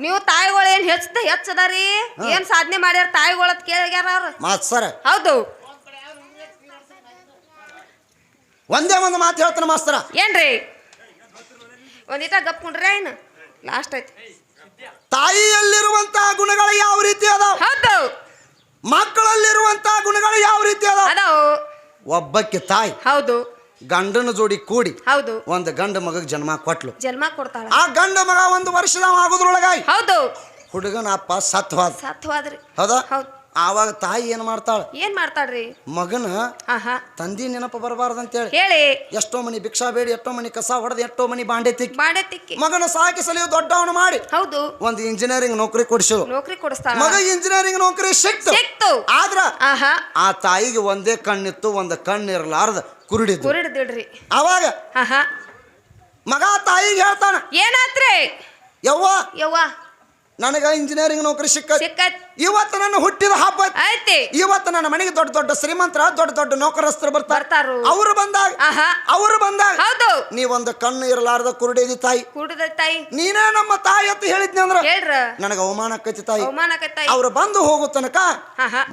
ನೀವು ತಾಯಿಗಳು ಏನ್ ಹೆಚ್ಚದ ಹೆಚ್ಚದಾರಿ? ಏನ್ ಸಾಧನೆ ಮಾಡ್ಯಾರ ತಾಯಿಗಳ ಕೇಳ್ಯಾರ ಅವ್ರು? ಮಾಸ್ತರ ಹೌದು. ಒಂದೇ ಒಂದು ಮಾತು ಹೇಳ್ತಾನೆ ಮಾಸ್ತರ. ಏನ್ರಿ? ಒಂದಿಟ ಗಪ್ಕೊಂಡ್ರೆ ಏನು? ಲಾಸ್ಟ್ ಐತಿ ತಾಯಿಯಲ್ಲಿರುವಂತಹ ಗುಣಗಳು ಯಾವ ರೀತಿ ಅದಾವ? ಹೌದು. ಮಕ್ಕಳಲ್ಲಿರುವಂತಹ ಗುಣಗಳು ಯಾವ ರೀತಿ ಅದಾವ? ಅದಾವು. ಒಬ್ಬಕ್ಕೆ ತಾಯಿ. ಹೌದು. ಗಂಡನ ಜೋಡಿ ಕೂಡಿ ಹೌದು. ಒಂದು ಗಂಡ ಮಗಗ್ ಜನ್ಮ ಕೊಟ್ಲು. ಜನ್ಮ ಕೊಡ್ತಾಳ. ಆ ಗಂಡ ಮಗ ಒಂದು ವರ್ಷದ ಆಗೋದ್ರೊಳಗಾಗಿ ಹೌದು. ಹುಡುಗನ ಅಪ್ಪ ಸತ್ವಾದ. ಸತ್ವಾದ್ರಿ. ಹೌದಾ? ಹೌದು. ಆವಾಗ ತಾಯಿ ಏನ್ ಮಾಡ್ತಾಳ? ಏನ್ ಮಾಡ್ತಾಳ್ರಿ? ಮಗನ ಆಹಾ. ತಂದಿ ನೆನಪು ಬರಬಾರ್ದಂತೇಳಿ. ಹೇಳಿ. ಎಷ್ಟೋ ಮನಿ ಭಿಕ್ಷಾ ಬೇಡಿ ಎಷ್ಟೋ ಮನಿ ಕಸ ಹೊಡೆದು ಎಷ್ಟೋ ಮನಿ ಬಾಂಡೆ ತಿಕ್ಕಿ. ಬಾಂಡೆ ತಿಕ್ಕಿ. ಮಗನ ಸಾಕಿ ಸಲಿಯು ದೊಡ್ಡವನು ಮಾಡಿ. ಹೌದು. ಒಂದು ಇಂಜಿನಿಯರಿಂಗ್ ನೌಕರಿ ಕೊಡಿಸು. ನೌಕರಿ ಕೊಡಿಸ್ತಾಳ. ಮಗ ಇಂಜಿನಿಯರಿಂಗ್ ನೌಕರಿ ಸಿಕ್ತು. ಸಿಕ್ತು. ಆದ್ರ ಆಹಾ. ಆ ತಾಯಿಗೆ ಒಂದೇ ಕಣ್ಣಿತ್ತು ಒಂದು ಕಣ್ಣು ಇರಲಾರ್ದ ಕುರುಡಿದ್ದು ಕುರುಡಿದ್ರಿ ಅವಾಗ ಆಹಾ. ಮಗ ತಾಯಿಗೆ ಹೇಳ್ತಾನ ಏನಾತ್ರಿ? ಯವ್ವ ಯವ್ವ. ನನಗ ಇಂಜಿನಿಯರಿಂಗ್ ನೌಕರಿ ಸಿಕ್ಕ ಸಿಕ್ಕತ್. ಇವತ್ತು ನನ್ನ ಹುಟ್ಟಿದ ಹಬ್ಬ ಐತಿ. ಇವತ್ತು ನನ್ನ ಮನೆಗೆ ದೊಡ್ಡ ದೊಡ್ಡ ಶ್ರೀಮಂತರ ದೊಡ್ಡ ದೊಡ್ಡ ನೌಕರಸ್ಥರು ಬರ್ತಾರೆ. ಅವರು ಬಂದಾಗ ಅವರು ಬಂದಾಗ ಹೌದು. ನೀವೊಂದು ಕಣ್ಣು ಇರಲಾರದ ಕುರುಡಿದಿ ತಾಯಿ. ಕುರುಡಿದ ತಾಯಿ. ನೀನೇ ನಮ್ಮ ತಾಯಿ ಅಂತ ಹೇಳಿದ್ನಿ ಅಂದ್ರ ನನಗೆ ಅವಮಾನ ಆಕೈತಿ ತಾಯಿ. ಅವಮಾನ ತಾಯಿ. ಅವ್ರು ಬಂದು ಹೋಗೋ ತನಕ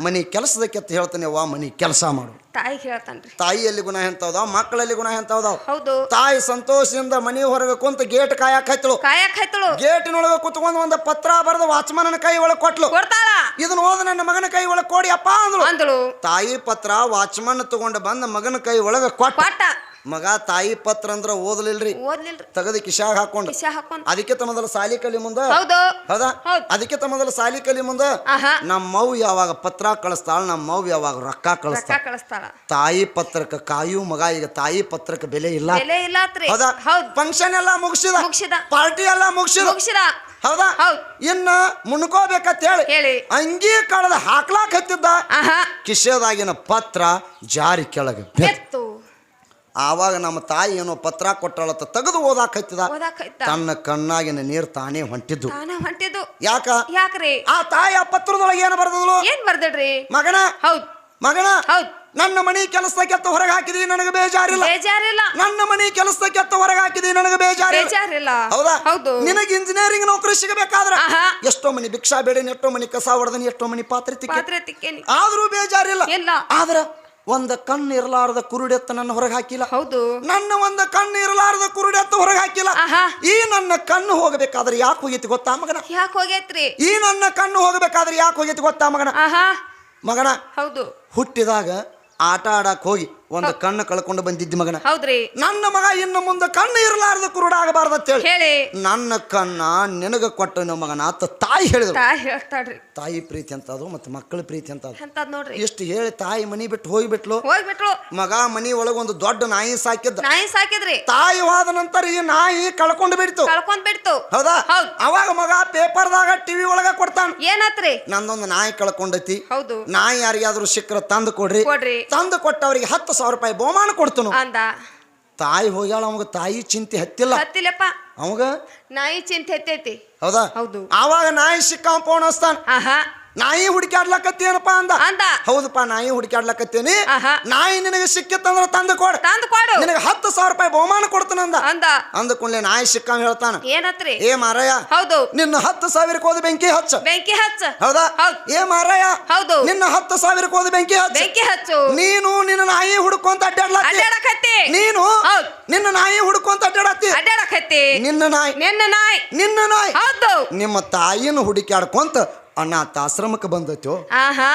ಮನಿ ಕೆಲಸದಕ್ಕೆ ಅಂತ ಹೇಳ್ತಾನೆ ವಾ ಮನಿ ಕೆಲಸ ಮಾಡು. ತಾಯಿ ಹೇಳ್ತಾನ್ರಿ. ತಾಯಿಯಲ್ಲಿ ಗುಣ ಎಂತವ್ದಾವ ಮಕ್ಕಳಲ್ಲಿ ಗುಣ ಎಂತವ್ದಾವ ಹೌದು. ತಾಯಿ ಸಂತೋಷದಿಂದ ಮನಿ ಹೊರಗೆ ಕುಂತ ಗೇಟ್ ಕಾಯಕ್ ಹತ್ತಳು ಕಾಯಕ್ ಹೈತಳು ಗೇಟಿನೊಳಗೆ ಕುತ್ಕೊಂಡು ಒಂದು ಪತ್ರ ಬರೆದು ವಾಚ್ಮನ್ ಕೈ ಒಳಗೆ ಕೊಟ್ಲು. ಕೊಡ್ತಾಳ. ಇದನ್ನ ಹೋದ ನನ್ನ ಮಗನ ಕೈ ಒಳಗೆ ಕೊಡಿ ಅಪ್ಪ ಅಂದ್ರು ಅಂದಳು. ತಾಯಿ ಪತ್ರ ವಾಚ್ಮನ್ ತಗೊಂಡ ಬಂದ ಮಗನ ಕೈ ಒಳಗೆ ಕೊಟ್ಟ. ಮಗ ತಾಯಿ ಪತ್ರ ಅಂದ್ರ ಓದಲಿಲ್ರಿ. ತೆಗೆದು ಕಿಶಾಗ ಹಾಕೊಂಡು. ಕಿಶ ಹಾಕೊಂಡ್. ಅದಕ್ಕೆ ಮೊದಲು ಸಾಲಿ ಕಲಿ ಮುಂದ. ಹೌದು. ಅದಕ್ಕೆ ಮೊದಲು ಸಾಲಿ ಕಲಿ ಮುಂದ. ಮೌ ಯಾವಾಗ ಪತ್ರ ಕಳಿಸ್ತಾಳ ನಮ್ಮ ಮೌ ಯಾವಾಗ ರೊಕ್ಕ ಕಳಿಸ್ತಾಳ. ತಾಯಿ ಪತ್ರಕ್ಕೆ ಕಾಯು ಮಗ ಈಗ ತಾಯಿ ಪತ್ರಕ್ಕೆ ಬೆಲೆ ಇಲ್ಲ. ಹೌದಾ? ಫಂಕ್ಷನ್ ಎಲ್ಲ ಮುಗಿಸಿದ. ಪಾರ್ಟಿ ಎಲ್ಲ ಮುಗಿಸಿದ. ಹೌದಾ? ಹೌದ್. ಇನ್ನ ಮುನ್ಕೋಬೇಕಂತ ಹೇಳಿ. ಹೇಳಿ ಅಂಗಿ ಕಳೆದ ಹಾಕ್ಲಾಕ್ ಹತ್ತಿದ್ದ ಆಹಾ. ಕಿಶೆದಾಗಿನ ಪತ್ರ ಜಾರಿ ಕೆಳಗೆ ಬಿತ್ತು. ಎತ್ತು. ಆವಾಗ ನಮ್ಮ ತಾಯಿ ಏನೋ ಪತ್ರ ಕೊಟ್ಟಳತ್ತ ತೆಗೆದು ಓದಾಕ್ ಹತ್ತಿದ. ತನ್ನ ಕಣ್ಣಾಗಿನ ನೀರು ತಾನೇ ಹೊಂಟಿದ್ದು. ತಾನ ಹೊಂಟಿದ್ದು. ಯಾಕ? ಯಾಕ್ರಿ? ಆ ತಾಯಿ ಆ ಪತ್ರದೊಳಗೆ ಏನು ಬರೆದಳು ಏನ್ ಬರ್ದಡ್ರಿ ಮಗನ? ಹೌದ್. ಮಗನ? ಹೌದ್. ನನ್ನ ಮನೆ ಕೆಲಸಕ್ಕೆ ಎತ್ತ ಹೊರಗೆ ಹಾಕಿದಿ ನನಗೆ ಬೇಜಾರಿಲ್ಲ. ಬೇಜಾರಿಲ್ಲ. ನನ್ನ ಮನೆ ಕೆಲಸಕ್ಕೆ ಎತ್ತ ಹೊರಗೆ ಹಾಕಿದಿ ನನಗೆ ಬೇಜಾರಿಲ್ಲ. ಬೇಜಾರಿಲ್ಲ. ಹೌದಾ? ಹೌದು. ನಿನಗೆ ಇಂಜಿನಿಯರಿಂಗ್ ನೌಕರಿ ಸಿಗಬೇಕಾದ್ರೆ ಆಹಾ. ಎಷ್ಟೋ ಮನಿ ಭಿಕ್ಷಾ ಬೇಡನಿ ಎಷ್ಟೋ ಮನಿ ಕಸ ಹೊಡೆದನಿ ಎಷ್ಟೋ ಮನಿ ಪಾತ್ರೆ ತಿಕ್ಕಿ. ಪಾತ್ರೆ ತಿಕ್ಕೇನಿ. ಆದ್ರೂ ಬೇಜಾರಿಲ್ಲ. ಇಲ್ಲ. ಆದ್ರ ಒಂದ ಕಣ್ಣು ಇರಲಾರದ ಕುರುಡೆತ್ತ ನನ್ನ ಹೊರಗೆ ಹಾಕಿಲ್ಲ. ಹೌದು. ನನ್ನ ಒಂದು ಕಣ್ಣು ಇರಲಾರದ ಕುರುಡೆತ್ತ ಹೊರಗೆ ಹಾಕಿಲ್ಲ. ಆಹಾ. ಈ ನನ್ನ ಕಣ್ಣು ಹೋಗಬೇಕಾದ್ರೆ ಯಾಕೆ ಹೋಗೈತಿ ಗೊತ್ತಾ ಮಗನ? ಯಾಕೆ ಹೋಗೈತ್ರಿ? ಈ ನನ್ನ ಕಣ್ಣು ಹೋಗಬೇಕಾದ್ರೆ ಯಾಕೆ ಹೋಗೈತಿ ಗೊತ್ತಾ ಮಗನ? ಆಹಾ. ಮಗನ ಹೌದು. ಹುಟ್ಟಿದಾಗ ಆಟ ಆಡಕ್ ಹೋಗಿ ಒಂದು ಕಣ್ಣು ಕಳ್ಕೊಂಡು ಬಂದಿದ್ದ ಮಗನ. ಹೌದ್ರಿ. ನನ್ನ ಮಗ ಇನ್ನು ಮುಂದೆ ಕಣ್ಣು ಇರಲಾರ್ದ ಕುರುಡ ಆಗಬಾರ್ದು ಅಂತ ಹೇಳಿ. ನನ್ನ ಕಣ್ಣ ನಿನಗ ಕೊಟ್ಟ ಮಗನ ಆತ ತಾಯಿ ಹೇಳಿದ್ರು. ತಾಯಿ ಹೇಳ್ತಾಳ್ರಿ. ತಾಯಿ ಪ್ರೀತಿ ಅಂತ ಅದು ಮತ್ತೆ ಮಕ್ಕಳ ಪ್ರೀತಿ ಅಂತ ಅದು ಅಂತದ್ ನೋಡ್ರಿ. ಇಷ್ಟು ಹೇಳಿ ತಾಯಿ ಮನಿ ಬಿಟ್ಟು ಹೋಗಿಬಿಟ್ಲು. ಹೋಗ್ಬಿಟ್ಲು. ಮಗ ಮನಿ ಒಳಗೆ ಒಂದು ದೊಡ್ಡ ನಾಯಿ ಸಾಕಿದ್ದ. ನಾಯಿ ಸಾಕಿದ್ರಿ. ತಾಯಿ ಹೋದ ನಂತರ ಈ ನಾಯಿ ಕಳ್ಕೊಂಡು ಬಿಡ್ತು. ಕಳ್ಕೊಂಡ್ ಬಿಡ್ತು. ಹೌದಾ? ಹೌದು. ಅವಾಗ ಮಗ ಪೇಪರ್ದಾಗ ಟಿವಿ ಒಳಗ ಕೊಡ್ತಾನ. ಏನತ್ರಿ? ನಂದೊಂದು ನಾಯಿ ಕಳ್ಕೊಂಡೈತಿ. ಹೌದು. ನಾಯಿ ಯಾರಿಗಾದ್ರೂ ಸಿಕ್ಕರ ತಂದು ಕೊಡ್ರಿ. ಕೊಡ್ರಿ. ತಂದು ಕೊಟ್ಟವರಿಗೆ ಹತ್ತು ಸಾವಿರ ರೂಪಾಯಿ ಬಹುಮಾನ ಕೊಡ್ತನು. ಅಂದ. ತಾಯಿ ಹೋಗ್ಯಾಳ ಅವಾಗ ತಾಯಿ ಚಿಂತೆ ಹತ್ತಿಲ್ಲ. ಹತ್ತಿಲ್ಲಪ್ಪ. ಅವಾಗ? ನಾಯಿ ಚಿಂತೆ ಹತ್ತೈತಿ. ಹೌದಾ? ಹೌದು. ಆವಾಗ ನಾಯಿ ಸಿಕ್ಕ ಫೋನ್ ಹಚ್ತಾನ. ಆಹಾ. ನಾಯಿ ಹುಡುಕಾಡ್ಲಕತ್ತೇನಪ್ಪ ಅಂದ. ಅಂದ. ಹೌದಪ್ಪ ನಾಯಿ ಹುಡುಕಾಡ್ಲಕತ್ತೇನಿ ಆಹಾ. ನಾಯಿ ನಿನಗೆ ಸಿಕ್ಕಿತ್ತಂದ್ರ ತಂದು ಕೊಡು. ತಂದು ಕೊಡು. ನಿನಗೆ ಹತ್ತು ಸಾವಿರ ರೂಪಾಯಿ ಬಹುಮಾನ ಕೊಡ್ತಾನ ಅಂದ. ಅಂದ. ಅಂದ ಕೂಡಲೇ ನಾಯಿ ಸಿಕ್ಕ ಹೇಳ್ತಾನ ಏನತ್ರಿ? ಏ ಮಾರಯ್ಯ ಹೌದು. ನಿನ್ನ ಹತ್ತು ಸಾವಿರಕ್ಕೆ ಹೋದ ಬೆಂಕಿ ಹಚ್ಚ. ಬೆಂಕಿ ಹಚ್ಚ. ಹೌದಾ. ಏ ಮಾರಯ್ಯ ಹೌದು. ನಿನ್ನ ಹತ್ತು ಸಾವಿರ ಹೋದ ಬೆಂಕಿ ಹಚ್ಚ. ಬೆಂಕಿ ಹಚ್ಚು. ನೀನು ನಿನ್ನ ನಾಯಿ ಹುಡುಕೊಂತ ಅಡ್ಡಾಡ್ಲಕತ್ತಿ ನೀನು. ನಿನ್ನ ನಾಯಿ ಹುಡುಕೊಂತ ಅಡ್ಡಾಡತ್ತಿ ಅಡ್ಡಾಡಕತ್ತಿ ನಿನ್ನ ನಾಯಿ. ನಿನ್ನ ನಾಯಿ. ನಿನ್ನ ನಾಯಿ. ಹೌದು. ನಿಮ್ಮ ತಾಯಿನ ಹುಡುಕ್ಯಾಡ್ಕೊಂತ ಅನಾಥಾಶ್ರಮಕ್ಕೆ ಬಂದೈತೋ? ಆಹಾ!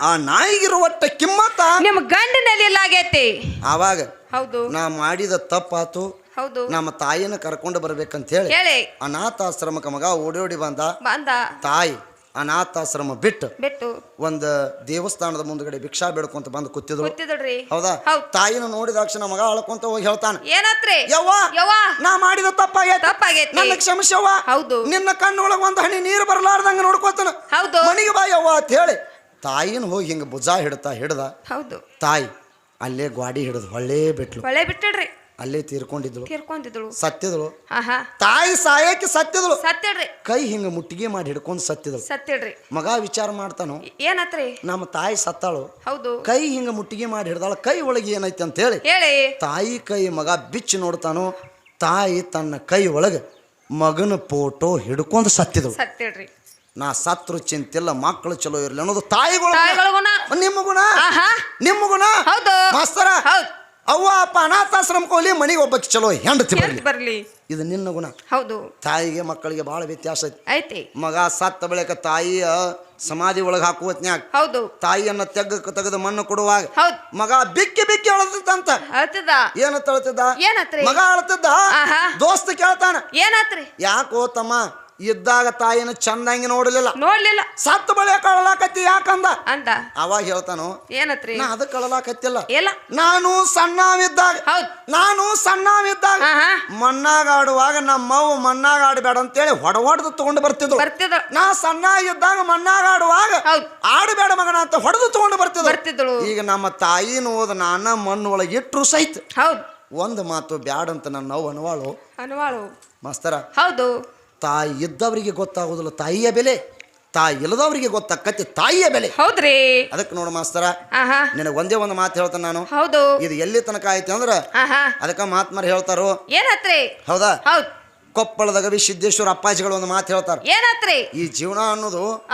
ಆ ನಾಯಿಗಿರುವ ಒಟ್ಟ ಕಿಮ್ಮತ್ತ? ನಿಮ್ ಗಂಡ ನೆಲೆಯಲ್ಲಾಗೈತಿ ಆಗೈತಿ. ಆವಾಗ ಹೌದು. ನಾ ಮಾಡಿದ ತಪ್ಪಾತು ಹೌದು. ನಮ್ಮ ತಾಯಿನ ಕರ್ಕೊಂಡು ಬರ್ಬೇಕಂತ ಹೇಳಿ ಹೇಳಿ. ಅನಾಥಾಶ್ರಮಕ್ಕೆ ಮಗ ಓಡಿ ಓಡಿ ಬಂದ. ಬಂದ. ತಾಯಿ ಅನಾಥಾಶ್ರಮ ಬಿಟ್ಟು ಬಿಟ್ಟು ಒಂದು ದೇವಸ್ಥಾನದ ಮುಂದ್ಗಡೆ ಭಿಕ್ಷಾ ಬೇಡ್ಕೊಂತ ಬಂದು ಕೂತಿದ್ರು. ಕೂತಿದ್ರಿ ಹೌದಾ. ತಾಯಿನ ನೋಡಿದ ಅಕ್ಷಣ ಮಗ ಅಳ್ಕೊಂತ ಹೋಗಿ ಹೇಳ್ತಾನೆ ಏನತ್ರಿ? ಯವ್ವ ಯವ್ವ. ನಾ ಮಾಡಿದ ತಪ್ಪ ತಪ್ಪಾಗೈತಿ ನನ್ನ ಕ್ಷಮಿಸವ್ವ. ಹೌದು. ನಿನ್ನ ಕಣ್ಣೊಳಗ ಒಂದು ಹನಿ ನೀರು ಬರಲಾರ್ದಂಗ ನೋಡ್ಕೋತಾನ. ಹೌದು. ಮನಿಗೆ ಬಾ ಯವ್ವ ಅಂತ ಹೇಳಿ ತಾಯಿನ ಹೋಗಿ ಹಿಂಗ ಭುಜ ಹಿಡ್ತಾ ಹಿಡ್ದ ಹೌದು. ತಾಯಿ ಅಲ್ಲೇ ಗ್ವಾಡಿ ಹಿಡಿದು ಹೊಳ್ಳೇ ಬಿಟ್ಲು. ಹೊಳೆ ಬಿಟ್ಟಿಡ್ರಿ. ಅಲ್ಲೇ ತೀರ್ಕೊಂಡಿದ್ಳು ತೀರ್ಕೊಂಡಿದ್ಳು ಸತ್ತಿದಳು ಆಹಾ. ತಾಯಿ ಸಾಯಕ್ಕೆ ಸತ್ತಿದಳು ಸತ್ಯಡ್ರಿ ಕೈ ಹಿಂಗ ಮುಟ್ಟಿಗೆ ಮಾಡಿ ಹಿಡ್ಕೊಂಡು ಸತ್ತಿದಳು ಸತ್ಯಡ್ರಿ ಮಗ ವಿಚಾರ ಮಾಡ್ತಾನು? ಏನತ್ರಿ? ನಮ್ಮ ತಾಯಿ ಸತ್ತಾಳು. ಹೌದು. ಕೈ ಹಿಂಗ ಮುಟ್ಟಿಗೆ ಮಾಡಿ ಹಿಡ್ದಾಳ. ಕೈ ಒಳಗೆ ಏನೈತೆ ಅಂತ ಹೇಳಿ. ಹೇಳಿ. ತಾಯಿ ಕೈ ಮಗ ಬಿಚ್ಚಿ ನೋಡ್ತಾನು? ತಾಯಿ ತನ್ನ ಕೈ ಒಳಗೆ ಮಗನ ಫೋಟೋ ಹಿಡ್ಕೊಂಡು ಸತ್ಯದಳು ಸತ್ತೇಳ್ರಿ ನಾ ಸತ್ರು ಚಿಂತಿಲ್ಲ ಮಕ್ಕಳು ಚಲೋ ಇರ್ಲಿ ಅನ್ನೋದು ತಾಯಿಗಳು ನಿಮ್ಮ ಗುಣ ಅವ್ವ ಕೋಲಿ ಅನಾಥಾಶ್ರಮಕ್ಕೆ ಹೋಗ್ಲಿ ಮನೆಗೆ ಒಬ್ಬಕ್ಕೆ ಚಲೋ ಹೆಂಡತಿ ಬರ್ಲಿ. ಹೆಂಗ್ ಇದು ನಿನ್ನ ಗುಣ. ಹೌದು. ತಾಯಿಗೆ ಮಕ್ಕಳಿಗೆ ಭಾಳ ವ್ಯತ್ಯಾಸ ಐತಿ. ಐತಿ. ಮಗ ಸತ್ತ ಬಳಿಕ ತಾಯಿಯ ಸಮಾಧಿ ಒಳಗೆ ಹಾಕುವತ್ನ್ಯಾಗ ಹೌದು. ತಾಯಿಯನ್ನ ತೆಗ್ಗ ತೆಗೆದು ಮಣ್ಣು ಕೊಡುವಾಗ ಹೌದು. ಮಗ ಬಿಕ್ಕಿ ಬಿಕ್ಕಿ ಅಳತಂತ ಅಳ್ತದ. ಏನು ತಳ್ತಿದ್ದ ಏನತ್ರಿ ಮಗ ಅಳ್ತದ. ದೋಸ್ತ ಕೇಳ್ತಾನ. ಏನತ್ರಿ ಯಾಕೋ ತಮ್ಮ? ಇದ್ದಾಗ ತಾಯಿನ ಚಂದಂಗಿ ನೋಡಲಿಲ್ಲ. ನೋಡ್ಲಿಲ್ಲ. ಸತ್ತು ಬಳಿ ಕಳಲಾಕತ್ತಿ ಯಾಕಂದ? ಅಂತ. ಅವಾಗ ಹೇಳ್ತಾನು ಏನತ್ರಿ? ನಾ ಅದು ಕಳಲಾಕತ್ತಿಲ್ಲ. ಇಲ್ಲ. ನಾನು ಸಣ್ಣವಿದ್ದಾಗ ನಾನು ಸಣ್ಣವಿದ್ದಾಗ ಮಣ್ಣಾಗ ಆಡುವಾಗ ನಮ್ಮವ್ವ ಮಣ್ಣಾಗ ಆಡಬೇಡ ಅಂತೇಳಿ ಹೊಡ ಹೊಡೆದು ತಗೊಂಡು ಬರ್ತಿದ್ರು ಬರ್ತಿದ್ರು ನಾ ಸಣ್ಣ ಇದ್ದಾಗ ಮಣ್ಣಾಗ ಆಡುವಾಗ ಆಡಬೇಡ ಮಗನ ಅಂತ ಹೊಡೆದು ತಗೊಂಡು ಬರ್ತಿದ್ರು ಬರ್ತಿದ್ದಳು. ಈಗ ನಮ್ಮ ತಾಯಿನ ಹೋದ ನಾನ ಮಣ್ಣು ಒಳಗೆ ಇಟ್ಟರು ಸಹಿತ. ಹೌದು. ಒಂದು ಮಾತು ಬ್ಯಾಡ ಅಂತ ನನ್ನ ನೋವು ಅನವಾಳು. ಅನ್ವಾಳು. ಮಾಸ್ತರ ಹೌದು. ತಾಯಿ ಇದ್ದವರಿಗೆ ಗೊತ್ತಾಗೋದಿಲ್ಲ ತಾಯಿಯ ಬೆಲೆ ತಾಯಿ ಇಲ್ಲದವರಿಗೆ ಗೊತ್ತಾಕತಿ ತಾಯಿಯ ಬೆಲೆ. ಹೌದ್ರಿ. ಅದಕ್ಕೆ ನೋಡು ಮಾಸ್ತರ ನಿನಗೆ ಒಂದೇ ಒಂದು ಮಾತು ಹೇಳ್ತಾನೆ ನಾನು. ಹೌದು. ಇದು ಎಲ್ಲಿ ತನಕ ಆಯ್ತು ಅಂದ್ರ ಅದಕ್ಕೆ ಮಾತ್ಮರು ಹೇಳ್ತಾರೋ. ಏನತ್ರಿ? ಹೌದಾ? ಹೌದು. ಕೊಪ್ಪಳದ ಗವಿ ಸಿದ್ದೇಶ್ವರ ಅಪ್ಪಾಜಿಗಳು ಒಂದು ಮಾತು ಹೇಳ್ತಾರೆ. ಏನತ್ರಿ? ಈ ಜೀವನ ಅನ್ನೋದು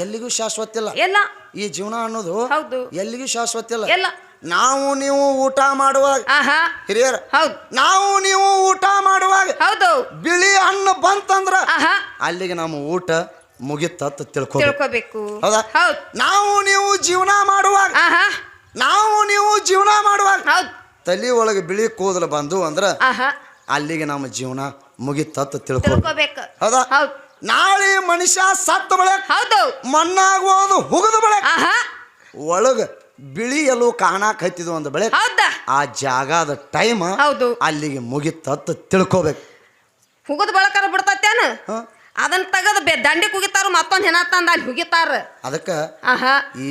ಎಲ್ಲಿಗೂ ಶಾಶ್ವತ ಇಲ್ಲ. ಎಲ್ಲ. ಈ ಜೀವನ ಅನ್ನೋದು ಎಲ್ಲಿಗೂ ಶಾಶ್ವತ ಇಲ್ಲ. ಎಲ್ಲ. ನಾವು ನೀವು ಊಟ ಮಾಡುವಾಗ ಆಹಾ. ಹಿರಿಯರ ಹೌದು. ನಾವು ನೀವು ಊಟ ಮಾಡುವಾಗ ಹೌದು. ಬಿಳಿ ಹಣ್ಣು ಬಂತಂದ್ರ ಆಹಾ. ಅಲ್ಲಿಗೆ ನಮ್ಮ ಊಟ ಮುಗಿತತ್ ತಿಳ್ಕೊ ತಿಳ್ಕೊಬೇಕು. ಹೌದಾ? ಹೌದು. ನಾವು ನೀವು ಜೀವನ ಮಾಡುವಾಗ ಆಹಾ. ನಾವು ನೀವು ಜೀವನ ಮಾಡುವಾಗ ಹೌದು. ತಲೆ ಒಳಗೆ ಬಿಳಿ ಕೂದಲು ಬಂದು ಅಂದ್ರ ಆಹಾ. ಅಲ್ಲಿಗೆ ನಮ್ಮ ಜೀವನ ಮುಗಿತತ್ ತಿಳ್ಕೊ ತಿಳ್ಕೊಬೇಕು. ಹೌದಾ? ಹೌದು. ನಾಳೆ ಮನುಷ್ಯ ಸತ್ತ ಬಳೆ ಹೌದು. ಮಣ್ಣಾಗುವುದು ಹುಗದ ಬಳೆ. ಆಹಾ. ಒಳಗ ಬಿಳಿ ಎಲ್ಲೂ ಕಾಣಕ್ ಹತ್ತಿದ್ವು ಅಂದ ಬೆಳೆ ಹೌದಾ? ಆ ಜಾಗದ ಟೈಮ್ ಹೌದು. ಅಲ್ಲಿಗೆ ಮುಗಿತತ್ ತಿಳ್ಕೊಬೇಕು. ಹುಗದ ಬಳಕರ ಬಿಡ್ತತ್ತೇನ? ಅದನ್ನ ತೆಗದ್ ಬೆ ದಂಡಿ ಕುಗಿತಾರ ಮತ್ತೊಂದು ಹೆಣ ತಂದ ಅಲ್ಲಿ ಹುಗಿತಾರ. ಅದಕ್ಕ ಈ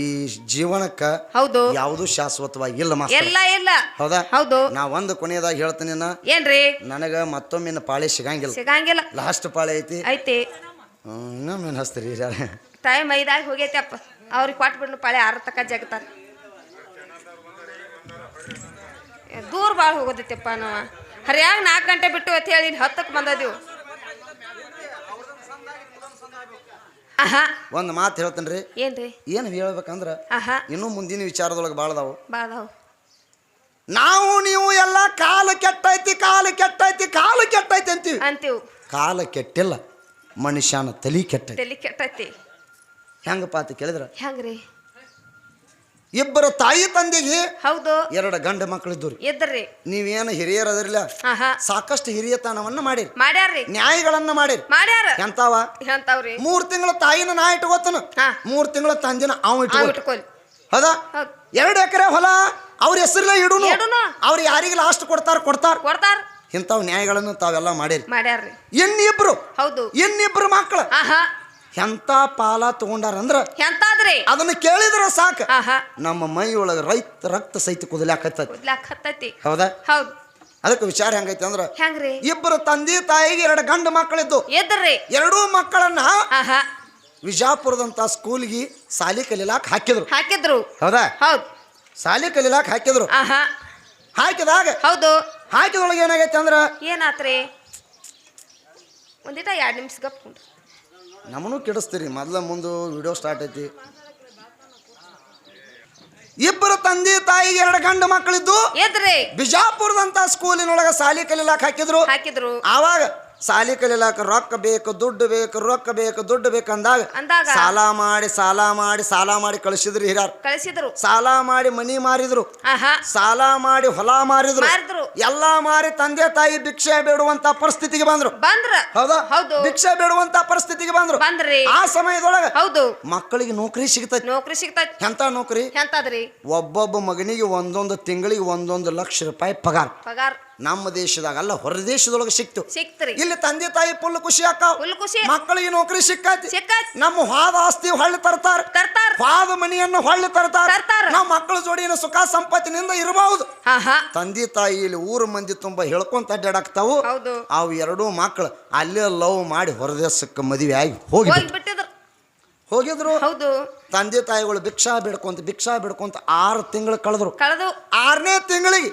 ಜೀವನಕ್ಕ ಹೌದು. ಯಾವುದು ಶಾಶ್ವತವಾಗಿ ಇಲ್ಲ ಮಾಸ್ ಎಲ್ಲ ಇಲ್ಲ. ಹೌದಾ? ಹೌದು. ನಾ ಒಂದು ಕೊನೆಯದಾಗ ಹೇಳ್ತೀನಿ ಏನ್ರಿ? ನನಗ ಮತ್ತೊಮ್ಮೆ ಪಾಳೆ ಸಿಗಂಗಿಲ್ಲ. ಸಿಗಂಗಿಲ್ಲ. ಲಾಸ್ಟ್ ಪಾಳೆ ಐತಿ. ಐತಿ. ಇನ್ನೊಮ್ಮೆ ಹಸ್ತೀರಿ ಟೈಮ್ ಐದಾಗಿ ಹೋಗೈತಿ ಅಪ್ಪ ಅವ್ರಿಗೆ ಕೊಟ್ಟು ಬಿಡ್ನು ಪಾಳೆ ಆರ ತಕ ಜಗತಾರ. ದೂರ ಭಾಳ ಹೋಗೋದಿತ್ತಪ್ಪ ನಾವು. ಹರಿಯಾಗ ನಾಲ್ಕು ಗಂಟೆ ಬಿಟ್ಟು ಅಂತ ಹೇಳಿ ಹತ್ತಕ್ಕೆ ಬಂದದೀವು ಒಂದು ಮಾತು ಹೇಳ್ತೇನೆ ರೀ ಏನ್ರಿ? ಏನು ಹೇಳ್ಬೇಕಂದ್ರ ಇನ್ನೂ ಮುಂದಿನ ವಿಚಾರದೊಳಗೆ ಬಾಳದಾವು ಬಾಳದಾವು ನಾವು ನೀವು ಎಲ್ಲ ಕಾಲು ಕೆಟ್ಟೈತಿ ಕಾಲು ಕೆಟ್ಟೈತಿ ಕಾಲು ಕೆಟ್ಟೈತಿ ಅಂತೀವಿ. ಅಂತೀವಿ. ಕಾಲ ಕೆಟ್ಟಿಲ್ಲ ಮನುಷ್ಯನ ತಲಿ ಕೆಟ್ಟ ತಲೆ ಕೆಟ್ಟೈತಿ. ಹೆಂಗಪ್ಪ ಅಂತ ಕೇಳಿದ್ರ? ಹೆಂಗ್ರಿ? ಇಬ್ಬರು ತಾಯಿ ತಂದೆಗೆ ಹೌದು. ಎರಡು ಗಂಡ ಮಕ್ಕಳಿದ್ದು ಇದ್ರಿ ನೀವೇನು ಹಿರಿಯರದಿರಲ್ಲ ಆಹಾ. ಸಾಕಷ್ಟು ಹಿರಿಯತನವನ್ನ ಮಾಡಿರಿ. ಮಾಡ್ಯಾರ್ರಿ. ನ್ಯಾಯಗಳನ್ನ ಮಾಡಿರಿ. ಮಾಡ್ಯಾರ. ಎಂತಾವ? ಎಂತಾವ್ರಿ? ಮೂರ್ ತಿಂಗಳ ತಾಯಿನ ನಾ ಇಟ್ಕೋತನ. ಮೂರ್ ತಿಂಗಳ ತಂದಿನ ಅವ ಇಟ್ಕೋಲಿ ಹೌದ? ಎರಡು ಎಕರೆ ಹೊಲ ಅವ್ರ ಹೆಸರಲ್ಲೇ ಇಡು ಇಡುನು. ಅವ್ರು ಯಾರಿಗೆ ಲಾಸ್ಟ್ ಕೊಡ್ತಾರ ಕೊಡ್ತಾರ. ಕೊಡ್ತಾರ. ಇಂಥವ್ ನ್ಯಾಯಗಳನ್ನು ತಾವೆಲ್ಲ ಮಾಡಿರಿ. ಮಾಡ್ಯಾರ್ರಿ. ಇನ್ನಿಬ್ರು. ಹೌದು. ಇನ್ನಿಬ್ರು ಮಕ್ಕಳು ಎಂತ ಪಾಲ ತಗೊಂಡಾರ ಅಂದ್ರ ಎಂತಾದ್ರಿ? ಅದನ್ನ ಕೇಳಿದ್ರ ಸಾಕ. ನಮ್ಮ ಮೈ ಒಳಗ ರೈತ ರಕ್ತ ಸಹಿತ ಕುದಲಾಕತ್ತೈತಿ ಕುದ್ಲಾಕ್ ಹೌದಾ? ಹೌದು. ಅದಕ್ಕೆ ವಿಚಾರ ಹೆಂಗೈತಿ ಅಂದ್ರ ಹೆಂಗ್ರಿ? ಇಬ್ಬರು ತಂದೆ ತಾಯಿಗೆ ಎರಡು ಗಂಡು ಮಕ್ಕಳಿದ್ದು. ಎದ್ರಿ ಎರಡೂ ಮಕ್ಕಳನ್ನ ವಿಜಾಪುರದಂತ ಸ್ಕೂಲ್ಗೆ ಸಾಲಿ ಕಲೀಲಾಕ್ ಹಾಕಿದ್ರು. ಹಾಕಿದ್ರು. ಹೌದಾ? ಹೌದು. ಸಾಲಿ ಕಲೀಲಾಕ್ ಹಾಕಿದ್ರು. ಹಾಕಿದಾಗ ಹೌದು. ಹಾಕಿದೊಳಗೆ ಏನಾಗೈತೆ ಅಂದ್ರ ಏನಾತ್ರಿ? ಒಂದಿಟ ಎರಡು ನಿಮಿಷ ಗಪ್ ಕುಂಡ್ರಿ. ನಮ್ಮನ್ನು ಕೆಡಿಸ್ತೀರಿ. ಮೊದಲ ಮುಂದೆ ವಿಡಿಯೋ ಸ್ಟಾರ್ಟ್ ಐತಿ. ಇಬ್ಬರು ತಂದೆ ತಾಯಿಗೆ ಎರಡು ಗಂಡು ಮಕ್ಕಳಿದ್ದು ಬಿಜಾಪುರದಂತ ಸ್ಕೂಲಿನೊಳಗ ಸಾಲಿ ಕಲಿಲಾಕ್ ಹಾಕಿದ್ರು. ಹಾಕಿದ್ರು. ಆವಾಗ ಸಾಲಿ ಕಲಿಲಾಕ ರೊಕ್ಕ ಬೇಕು ದುಡ್ಡು ಬೇಕು ರೊಕ್ಕ ಬೇಕು ದುಡ್ಡು ಬೇಕು ಅಂದಾಗ ಅಂದಾಗ ಸಾಲ ಮಾಡಿ ಸಾಲ ಮಾಡಿ ಸಾಲ ಮಾಡಿ ಕಳಿಸಿದ್ರು ಹಿರಾರ್ ಕಳಿಸಿದ್ರು. ಸಾಲ ಮಾಡಿ ಮನಿ ಮಾರಿದ್ರು. ಸಾಲ ಮಾಡಿ ಹೊಲ ಮಾರಿದ್ರು. ಮಾರಿದ್ರು. ಎಲ್ಲಾ ಮಾರಿ ತಂದೆ ತಾಯಿ ಭಿಕ್ಷೆ ಬೇಡುವಂತ ಪರಿಸ್ಥಿತಿಗೆ ಬಂದ್ರು. ಬಂದ್ರ? ಹೌದಾ? ಹೌದು. ಭಿಕ್ಷೆ ಬೇಡುವಂತ ಪರಿಸ್ಥಿತಿಗೆ ಬಂದ್ರು. ಬಂದ್ರಿ. ಆ ಸಮಯದೊಳಗ ಹೌದು. ಮಕ್ಕಳಿಗೆ ನೌಕರಿ ಸಿಗ್ತೈತಿ. ನೌಕರಿ ಸಿಗ್ತೈತಿ. ಎಂತ ನೌಕರಿ? ಎಂತದ್ರಿ? ಒಬ್ಬೊಬ್ಬ ಮಗನಿಗೆ ಒಂದೊಂದು ತಿಂಗಳಿಗೆ ಒಂದೊಂದು ಲಕ್ಷ ರೂಪಾಯಿ ಪಗಾರ. ಪಗಾರ. ನಮ್ಮ ದೇಶದಾಗ ಅಲ್ಲ ಹೊರ ದೇಶದೊಳಗೆ ಸಿಕ್ತು. ಸಿಕ್ತ್ರಿ. ಇಲ್ಲಿ ತಂದೆ ತಾಯಿ ಫುಲ್ ಖುಷಿ ಆಕಾವ್. ಫುಲ್ ಖುಷಿ. ಮಕ್ಕಳಿಗೆ ನೌಕರಿ ಸಿಕ್ಕೈತಿ ಸಿಕ್ಕತ್ ನಮ್ಮ ಹಾದ ಆಸ್ತಿ ಹೊಳ್ಳಿ ತರ್ತಾರ. ತರ್ತಾರ. ಹಾದ ಮನಿಯನ್ನು ಹೊಳ್ಳಿ ತರ್ತಾರ. ತರ್ತಾರ. ನಮ್ಮ ಮಕ್ಕಳ ಜೋಡಿನ ಸುಖ ಸಂಪತ್ತಿನಿಂದ ಇರಬಹುದು. ತಂದೆ ತಾಯಿ ಇಲ್ಲಿ ಊರು ಮಂದಿ ತುಂಬಾ ಹೇಳ್ಕೊಂತ ಅಡ್ಡಾಡಕ್ತಾವು. ಹೌದು. ಅವು ಎರಡೂ ಮಕ್ಕಳು ಅಲ್ಲೇ ಲವ್ ಮಾಡಿ ಹೊರದೇಶಕ್ಕೆ ಮದುವೆ ಆಗಿ ಹೋಗಿ ಹೋಗಿದ್ರು. ಹೌದು. ತಂದೆ ತಾಯಿಗಳು ಭಿಕ್ಷಾ ಬಿಡ್ಕೊಂತ ಭಿಕ್ಷಾ ಬಿಡ್ಕೊಂತ ಆರು ತಿಂಗಳು ಕಳೆದ್ರು. ಕಳೆದು. ಆರನೇ ತಿಂಗಳಿಗೆ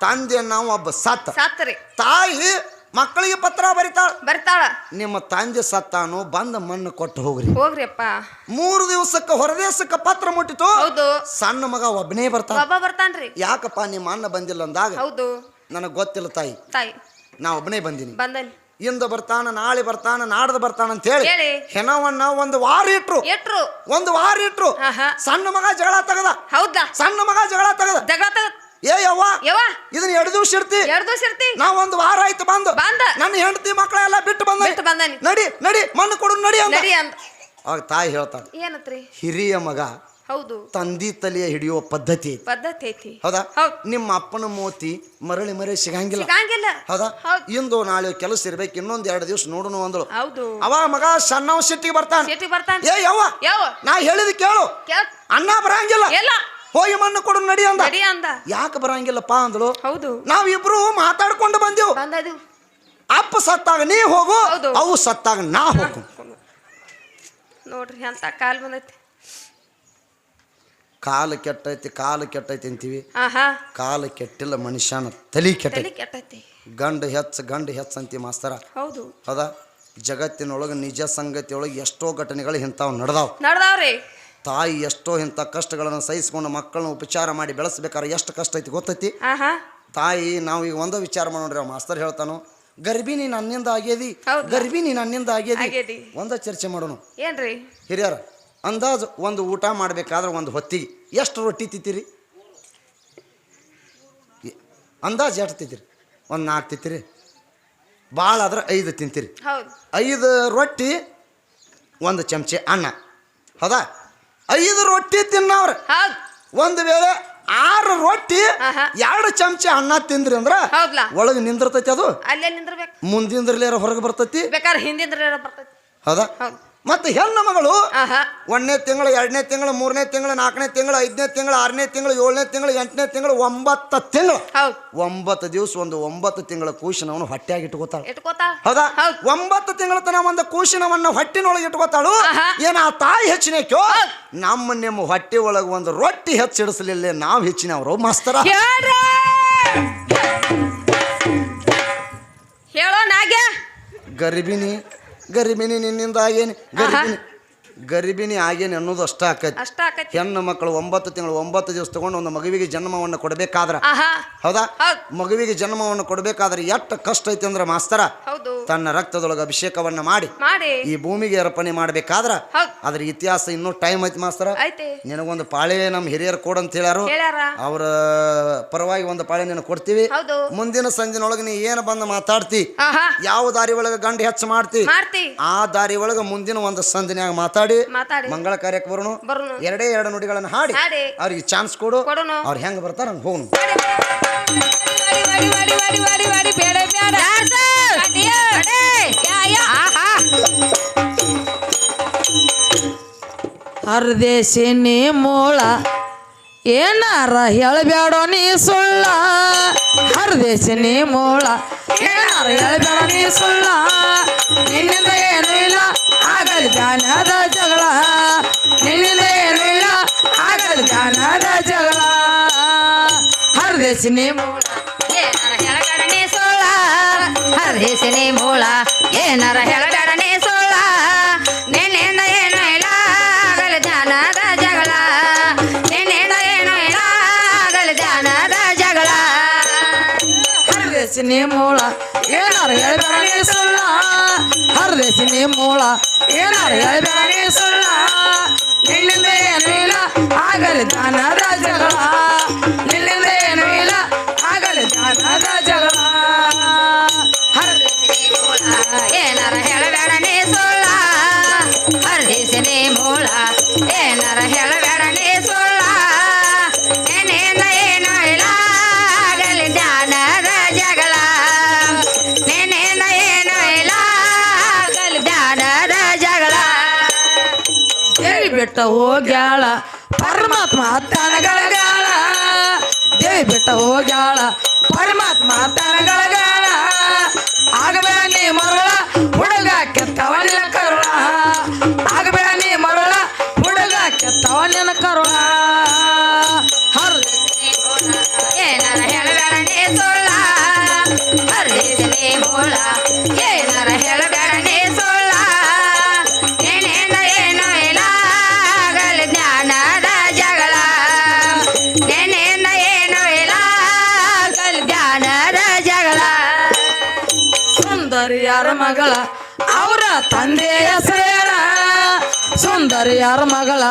ತಂದೆ ನಾವು ಒಬ್ಬ ಸತ್ತ. ಸತ್ತರಿ ತಾಯಿ ಮಕ್ಕಳಿಗೆ ಪತ್ರ ಬರಿತಾಳ. ಬರ್ತಾಳ. ನಿಮ್ಮ ತಂದೆ ಸತ್ತಾನು ಬಂದ ಮಣ್ಣು ಕೊಟ್ಟು ಹೋಗ್ರಿ. ಹೋಗ್ರಿಪ್ಪ ಮೂರು ದಿವಸಕ್ಕೆ ಹೊರದೇಶಕ್ಕೆ ಪತ್ರ ಮುಟ್ಟಿತು. ಹೌದು. ಸಣ್ಣ ಮಗ ಒಬ್ಬನೇ ಬರ್ತಾನ. ಒಬ್ಬ ಬರ್ತಾನ್ರಿ. ಯಾಕಪ್ಪ ನಿಮ್ಮ ಅಣ್ಣ ಬಂದಿಲ್ಲ ಅಂದಾಗ? ಹೌದು. ನನಗೆ ಗೊತ್ತಿಲ್ಲ ತಾಯಿ. ತಾಯಿ. ನಾ ಒಬ್ಬನೇ ಬಂದೀನಿ. ಬಂದನ್. ಇಂದ ಬರ್ತಾನ ನಾಳೆ ಬರ್ತಾನ ನಾಡ್ದು ಬರ್ತಾನ ಅಂತ ಹೇಳಿ. ಹೇಳಿ. ಹೆಣವನ್ನ ಒಂದು ವಾರ ಇಟ್ರು. ಎಟ್ರು ಒಂದು ವಾರ ಇಟ್ರು. ಆಹಾ. ಸಣ್ಣ ಮಗ ಜಗಳ ತಗದ. ಹೌದಾ? ಸಣ್ಣ ಮಗ ಜಗಳ ತಗದ. ಜಗಳ ತಗ ಏ ಯವ್ವ ಯವ್ವ. ಇದನ್ನ ಎರಡು ದಿವಸ ಇರ್ತಿ ಎರಡು ದಿವಸ ಇರ್ತಿ ನಾ ಒಂದು ವಾರ ಆಯ್ತು ಬಂದು. ಬಂದ. ನನ್ನ ಹೆಂಡತಿ ಮಕ್ಕಳೆಲ್ಲ ಬಿಟ್ಟು ಬಂದ ಬಿಟ್ಟು ಬಂದನಿ. ನಡಿ ನಡಿ ಮಣ್ಣು ಕೊಡು ನಡಿ ಅಂತ ನಡಿ ಆಗ ತಾಯಿ ಹೇಳ್ತಾಳೆ ಏನತ್ರಿ? ಹಿರಿಯ ಮಗ ಹೌದು. ತಂದಿ ತಲೆಯ ಹಿಡಿಯುವ ಪದ್ಧತಿ ಐತಿ. ಪದ್ಧತಿ ಐತಿ. ಹೌದಾ? ಹೌದ್. ನಿಮ್ಮ ಅಪ್ಪನ ಮೋತಿ ಮರಳಿ ಮರಳಿ ಸಿಗಂಗಿಲ್ಲ. ಸಿಗಂಗಿಲ್ಲ. ಹೌದಾ? ಹೌದ್. ಇಂದು ನಾಳೆ ಕೆಲಸ ಇರ್ಬೇಕು ಇನ್ನೊಂದ್ ಎರಡು ದಿವಸ ನೋಡೋಣ ಅಂದಳು. ಹೌದು. ಅವ ಮಗ ಸಣ್ಣವ ಸಿಟ್ಟಿಗೆ ಬರ್ತಾನೆ. ಸಿಟಿ ಬರ್ತಾನ. ಏ ಯವ್ವ ಯಾವ ನಾ ಹೇಳಿದ ಕೇಳು. ಕೇಳ್. ಅಣ್ಣ ಬರಂಗಿಲ್ಲ. ಎಲ್ಲ ಹೋಗಿ ಮಣ್ಣು ಕೊಡು ನಡಿ ಅಂದ. ನಡಿ ಅಂದ. ಯಾಕೆ ಬರಂಗಿಲ್ಲಪ್ಪ ಅಂದಳು? ಹೌದು. ನಾವಿಬ್ರು ಮಾತಾಡ್ಕೊಂಡು ಬಂದೆವು. ಬಂದದು ಅಪ್ಪ ಸತ್ತಾಗ ನೀ ಹೋಗು ಹೌದು. ಅವು ಸತ್ತಾಗ ನಾ ಹೋಗು. ನೋಡ್ರಿ ಅಂತ ಕಾಲ್ ಬಂದೈತಿ. ಕಾಲು ಕೆಟ್ಟೈತಿ ಕಾಲು ಕೆಟ್ಟೈತಿ ಅಂತೀವಿ. ಕಾಲು ಕೆಟ್ಟಿಲ್ಲ ಮನುಷ್ಯನ ತಲಿ ಕೆಟ್ಟೈತಿ. ಗಂಡ ಹೆಚ್ಚ ಗಂಡ ಹೆಚ್ಚ ಅಂತೀವಿ ಮಾಸ್ತರ. ಹೌದು. ಹೌದಾ? ಜಗತ್ತಿನೊಳಗೆ ನಿಜ ಸಂಗತಿಯೊಳಗೆ ಒಳಗೆ ಎಷ್ಟೋ ಘಟನೆಗಳು ಇಂಥವು ನಡೆದಾವ್. ನಡೆದಾವ್ರಿ. ತಾಯಿ ಎಷ್ಟೋ ಇಂಥ ಕಷ್ಟಗಳನ್ನು ಸಹಿಸಿಕೊಂಡು ಮಕ್ಕಳನ್ನ ಉಪಚಾರ ಮಾಡಿ ಬೆಳೆಸ್ಬೇಕಾದ್ರೆ ಎಷ್ಟು ಕಷ್ಟ ಐತಿ ಗೊತ್ತೈತಿ? ತಾಯಿ ನಾವು ಈಗ ಒಂದೋ ವಿಚಾರ ಮಾಡೋಣ್ರಿ ಅವ ಮಾಸ್ತರ್ ಹೇಳ್ತಾನು ಗರ್ಭಿಣಿ ನನ್ನಿಂದ ಆಗ್ಯದಿ ಗರ್ಭಿ ಗರ್ಭಿಣಿ ನನ್ನಿಂದ ಆಗ್ಯದಿ. ಒಂದ ಚರ್ಚೆ ಮಾಡೋಣ. ಏನ್ರಿ? ಹಿರಿಯರ ಅಂದಾಜು ಒಂದು ಊಟ ಮಾಡಬೇಕಾದ್ರೆ ಒಂದು ಹೊತ್ತಿಗೆ. ಎಷ್ಟು ರೊಟ್ಟಿ ತಿಂತೀರಿ? ಎ- ಅಂದಾಜು ಎಷ್ಟು ತಿಂತೀರಿ? ಒಂದು ನಾಲ್ಕು ತಿಂತೀರಿ. ಭಾಳ ಆದ್ರೆ ಐದು ತಿಂತೀರಿ. ಐದು ರೊಟ್ಟಿ ಒಂದು ಚಮಚೆ ಅನ್ನ. ಹೌದಾ? ಐದು ರೊಟ್ಟಿ ತಿನ್ನವ್ರ. ಒಂದು ವೇಳೆ ಆರು ರೊಟ್ಟಿ. ಎರಡು ಚಮಚೆ ಅನ್ನ ತಿಂದ್ರಿ ಅಂದ್ರ ಒಳಗೆ ನಿಂದಿರ್ತೈತಿ ಅದು. ಅಲ್ಲೇ ನಿಂದ್ರಬೇಕು. ಮುಂದಿಂದ್ರಲೇರ ಹೊರಗೆ ಬರ್ತೈತಿ. ಬೇಕಾದ್ರೆ ಬರ್ತೈತಿ. ಹೌದು. ಮತ್ತೆ ಹೆಣ್ಣು ಮಗಳು ಒಂದನೇ ತಿಂಗಳು ಎರಡನೇ ತಿಂಗಳು ಮೂರನೇ ತಿಂಗಳು ನಾಲ್ಕನೇ ತಿಂಗಳು ಐದನೇ ತಿಂಗಳು ಆರನೇ ತಿಂಗಳು ಏಳನೇ ತಿಂಗಳು ಎಂಟನೇ ತಿಂಗಳು ಒಂಬತ್ತು ತಿಂಗಳು. ಒಂಬತ್ತು ದಿವಸ ಒಂದು ಒಂಬತ್ತು ತಿಂಗಳ ಕೂಶನವನ್ನು ಹೊಟ್ಟೆಯಾಗಿ ಇಟ್ಕೋತಾಳೆ. ಇಟ್ಕೋತಾ ಹೌದಾ. ಒಂಬತ್ತು ತಿಂಗಳ ತನ ಒಂದು ಕೂಶನವನ್ನು ಹೊಟ್ಟಿನೊಳಗೆ ಇಟ್ಕೋತಾಳು. ಏನ ಆ ತಾಯಿ ಹೆಚ್ಚಿನಕ್ಯೋ. ನಮ್ಮ ನಿಮ್ಮ ಹೊಟ್ಟೆ ಒಳಗೆ ಒಂದು ರೊಟ್ಟಿ ಹೆಚ್ಚಿಡಿಸಲಿಲ್ಲ ನಾವು ಹೆಚ್ಚಿನವರು ಮಾಸ್ತರ. ಹೇಳೋ ನಾಗ್ಯ ಗರ್ಭಿಣಿ ಗರ್ಭಿಣಿ ನಿನ್ನಿಂದ ಏನು ಗರ್ಭಿಣಿ ಗರ್ಭಿಣಿ ಆಗೇನಿ ಅನ್ನೋದು ಅಷ್ಟ ಆಕೈತಿ. ಅಷ್ಟ ಆಕತಿ. ಹೆಣ್ಣು ಮಕ್ಕಳು ಒಂಬತ್ತು ತಿಂಗಳು ಒಂಬತ್ತು ದಿವಸ ತಗೊಂಡು ಒಂದು ಮಗುವಿಗೆ ಜನ್ಮವನ್ನು ಕೊಡಬೇಕಾದ್ರ. ಹೌದಾ? ಮಗುವಿಗೆ ಜನ್ಮವನ್ನು ಕೊಡಬೇಕಾದ್ರೆ ಎಷ್ಟು ಕಷ್ಟ ಐತಿ ಅಂದ್ರೆ ಮಾಸ್ತರ ತನ್ನ ರಕ್ತದೊಳಗೆ ಅಭಿಷೇಕವನ್ನ ಮಾಡಿ. ಈ ಭೂಮಿಗೆ ಅರ್ಪಣೆ ಮಾಡ್ಬೇಕಾದ್ರ. ಅದ್ರ ಇತಿಹಾಸ ಇನ್ನೂ ಟೈಮ್ ಐತಿ ಮಾಸ್ತರ. ನಿನಗೊಂದು ಪಾಳೆ ನಮ್ಮ ಹಿರಿಯರು ಕೊಡು ಅಂತ ಹೇಳ್ಯಾರು. ಅವ್ರ ಪರವಾಗಿ ಒಂದು ಪಾಳೆ ನೀನು ಕೊಡ್ತೀವಿ. ಮುಂದಿನ ಸಂಜಿನೊಳಗೆ ನೀ ಏನು ಬಂದು ಮಾತಾಡ್ತಿ? ಯಾವ ದಾರಿ ಒಳಗೆ ಗಂಡು ಹೆಚ್ಚು ಮಾಡ್ತಿ. ಆ ದಾರಿ ಒಳಗೆ ಮುಂದಿನ ಒಂದು ಸಂದಿನ್ಯಾಗ ಮಾತಾಡಿ. ಮಾತಾಡಿ ಮಂಗಳ ಕಾರ್ಯಕ್ಕೆ ಬರೋಣ. ಎರಡೇ ಎರಡು ನುಡಿಗಳನ್ನು ಹಾಡಿ. ಅವ್ರಿಗೆ ಚಾನ್ಸ್ ಕೊಡು. ಕೊಡೋಣ. ಅವ್ರು ಹೆಂಗ್ ಬರ್ತಾರ ಹಂಗೆ ಹೋಗೋಣ. ಹರದೇಶಿನಿ ಮೂಳ ಏನಾರ ಹೇಳಬೇಡೋ ನೀ ಸುಳ್ಳ. ಹರದೇಶಿನಿ ಮೂಳ ಏನಾರ ಹೇಳಬೇಡ ನೀ ಸುಳ್ಳ. ನಿನ್ನಿಂದ ಏನೂ ಇಲ್ಲ. ಜ್ಞಾನದ ಜಗಳ. ಇಲ್ಲ ಆಗಲಿ ಜ್ಞಾನದ ಜಗಳ. ಹರದೇಶಿನಿ ಮೂಳ, ಏನಾರ ಹೇಳಬೇಡನೆ ಸೋಳ. ಹರದೇಶಿನಿ ಮೂಳ, ಏನಾರ ಹೇಳಬೇಡನೆ ಸೋಳ. ನಿನ್ನಿಂದ ಆಗಲಿ ಜ್ಞಾನದ ಜಗಳ. ನಿನ್ನಿಂದ ಆಗಲಿ ಜ್ಞಾನದ ಜಗಳ. ಹರದೇಶಿನಿ ಮೂಳ, ಏನಾರ ಹೇಳ್ಬೇಡ ಸೋಳ. ಹರದೇಶಿನಿ ಮೂಳ ಏನಾರ ಹೇಳ್ಬೇಡ ನೀ ಸುಳ್ಳ ನಿನ್ನಿಂದ ಏನೂ ಇಲ್ಲ ಆಗಲಿ ದಾನದ ಜಗಳ ನಿನ್ನಿಂದ ಏನೂ ಇಲ್ಲ ಆಗಲಿ ದಾನದ ಬೆಟ್ಟ ಹೋಗ್ಯಾಳ. ಪರಮಾತ್ಮ ತನಗಳಗಾಳ ದೇವಿ ಬೆಟ್ಟ ಹೋಗ್ಯಾಳ. ಪರಮಾತ್ಮ ತನಗಳಗಾಳ ಮಗಳ ಅವರ ತಂದೆಯ ಹೆಸರೇಳ. ಸುಂದರಿಯರ ಮಗಳ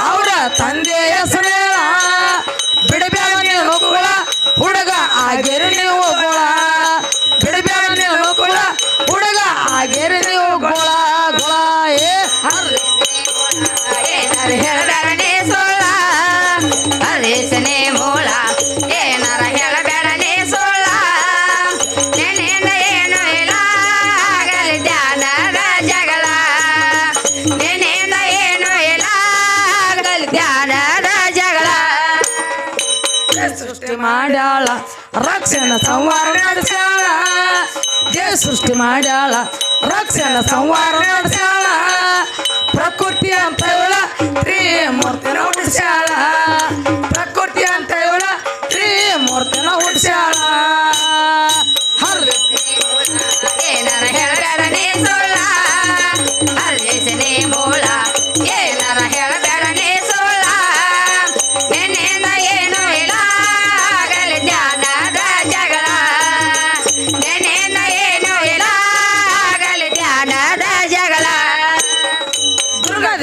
ಅವರ ತಂದೆಯ ಹೆಸರೇಳ. ಬಿಡಬೇಡ ಮಾಡ್ಯಾಳ. ರಕ್ಷಣ ಸಂವಾರ ನಡೆಸ್ಯಾಳ ದೇವ ಸೃಷ್ಟಿ ಮಾಡ್ಯಾಳ. ರಕ್ಷಣ ಸಂವಾರ ನಡೆಸ್ಯಾಳ ಪ್ರಕೃತಿ ಅಂತ ಇವಳ ತ್ರಿಮೂರ್ತಿನ ಹುಡ್ಸ್ಯಾಳ ಪ್ರಕೃತಿ ಅಂತ ಇವಳ ತ್ರಿಮೂರ್ತಿನ ಹುಡ್ಸ್ಯಾಳ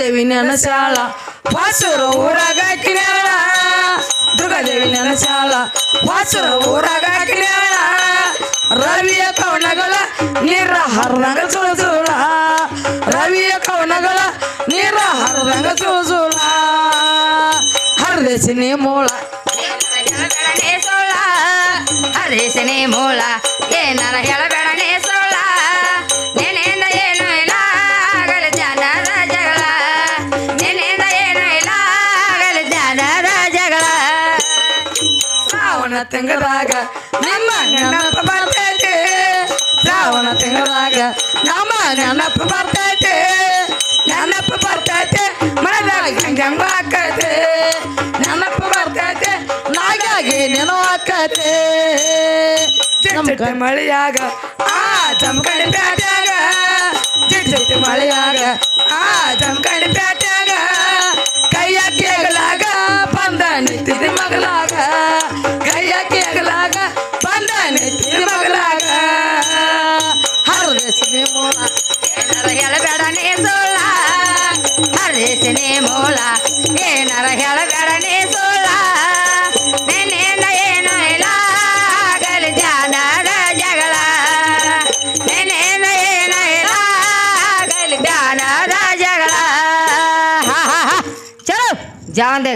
ದುರ್ಗಾದೇವಿ ನೆನಸಾಳ ವಾಸುರ ಊರಾಗ ಕಿರ್ಯಾಳ ದುರ್ಗಾದೇವಿ ನೆನಸಾಳ ವಾಸುರ ಊರಾಗ ಕಿರ್ಯಾಳ ರವಿಯ ಕವನಗಳ ನೀರ ಹರ್ದಂಗ ಸುಳಸುಳ ರವಿಯ ಕವನಗಳ ನೀರ ಹರ್ದಂಗ ಸುಳಸುಳ ಹರದೇಶಿನಿ ಮೂಳ. ಹರದೇಶಿನಿ ಮೂಳ. ಏನಾರ ಹೇಳಬೇಡ ನೀ ತಿಂಗಳದಾಗ ನಮ್ಮ ನೆನಪು ಬರ್ತೈತೆ. ಶ್ರಾವಣ ತಿಂಗಳದಾಗ ನಮ್ಮ ನೆನಪು ಬರ್ತೈತೆ. ನೆನಪು ಬರ್ತೈತೆ ಮನದಾಗ ಜಂಗ ಆಕೈತೆ ನೆನಪು ಬರ್ತೈತೆ ನಾಗಾಗಿ ನೆನೋ ಆಕೈತೆ ನಮ್ಮ ಮಳೆಯಾಗ ಆ ಜಮಕಡಿ ಪ್ಯಾಟ್ಯಾಗ. ಜಿಟ್ಟಿ ಮಳೆಯಾಗ ಆ ಜಮಕಡಿ ಪ್ಯಾಟ್ಯಾಗ. ಕೈಯ ಕೇಗಲಾಗ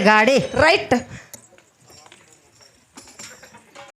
ಗಾಡಿ. ರೈಟ್